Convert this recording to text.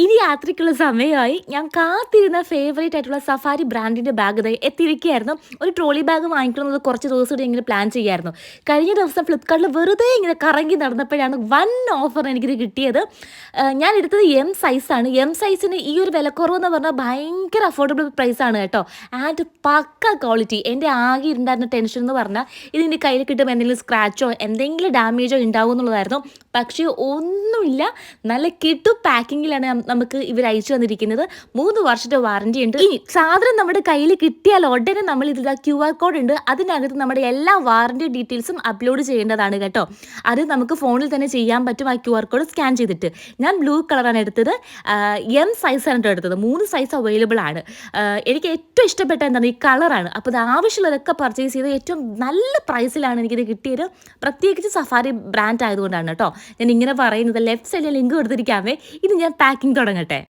ഇനി യാത്രയ്ക്കുള്ള സമയമായി ഞാൻ കാത്തിരുന്ന ഫേവറേറ്റ് ആയിട്ടുള്ള സഫാരി ബ്രാൻഡിന്റെ ബാഗ് ഇതായി എത്തിയിരിക്കുകയായിരുന്നു. ഒരു ട്രോളി ബാഗ് വാങ്ങിക്കണമെന്നത് കുറച്ച് ദിവസം കൂടി ഇങ്ങനെ പ്ലാൻ ചെയ്യായിരുന്നു കഴിഞ്ഞ ദിവസം ഫ്ലിപ്കാർട്ടിൽ വെറുതെ ഇങ്ങനെ കറങ്ങി നടന്നപ്പോഴാണ് വൺ ഓഫർ എനിക്കിത് കിട്ടിയത്. ഞാൻ എടുത്തത് എം സൈസാണ് എം സൈസിന് ഈ ഒരു വിലക്കുറവെന്ന് പറഞ്ഞാൽ ഭയങ്കര അഫോർഡബിൾ പ്രൈസാണ് കേട്ടോ. ആൻഡ് പക്ക ക്വാളിറ്റി എന്റെ ആകെ ഉണ്ടായിരുന്ന ടെൻഷൻ എന്ന് പറഞ്ഞാൽ ഇതിന്റെ കയ്യിൽ കിട്ടുമ്പോൾ എന്തെങ്കിലും സ്ക്രാച്ചോ എന്തെങ്കിലും ഡാമേജോ ഉണ്ടാവും എന്നുള്ളതായിരുന്നു. പക്ഷേ ഒന്നുമില്ല. നല്ല കിട്ടു പാക്കിങ്ങിലാണ് നമുക്ക് ഇവർ അയച്ചു തന്നിരിക്കുന്നത്. മൂന്ന് വർഷത്തെ വാറണ്ടി ഉണ്ട്. ഇനി സാധനം നമ്മുടെ കയ്യിൽ കിട്ടിയാൽ ഉടനെ നമ്മൾ ഇതിൽ ക്യു ആർ കോഡ് ഉണ്ട്. അതിനകത്ത് നമ്മുടെ എല്ലാ വാറണ്ടി ഡീറ്റെയിൽസും അപ്ലോഡ് ചെയ്യേണ്ടതാണ് കേട്ടോ. അത് നമുക്ക് ഫോണിൽ തന്നെ ചെയ്യാൻ പറ്റും ആ ക്യു ആർ കോഡ് സ്കാൻ ചെയ്തിട്ട്. ഞാൻ ബ്ലൂ കളറാണ് എടുത്തത്. എം സൈസ് ആണ് എടുത്തത്. മൂന്ന് സൈസ് അവൈലബിൾ ആണ്. എനിക്ക് ഏറ്റവും ഇഷ്ടപ്പെട്ട എന്താണ്? ഈ കളറാണ് അപ്പോൾ ഇത് ആവശ്യമുള്ളതൊക്കെ പർച്ചേസ് ചെയ്ത് ഏറ്റവും നല്ല പ്രൈസിലാണ് എനിക്കിത് കിട്ടിയത്. പ്രത്യേകിച്ച് സഫാരി ബ്രാൻഡ് ആയതുകൊണ്ടാണ് കേട്ടോ ഞാൻ ഇങ്ങനെ പറയുന്നത് ലെഫ്റ്റ് സൈഡിൽ ലിങ്ക് കൊടുത്തിരിക്കാമേ. ഇത് ഞാൻ പാക്കിംഗ് തുടങ്ങട്ടെ.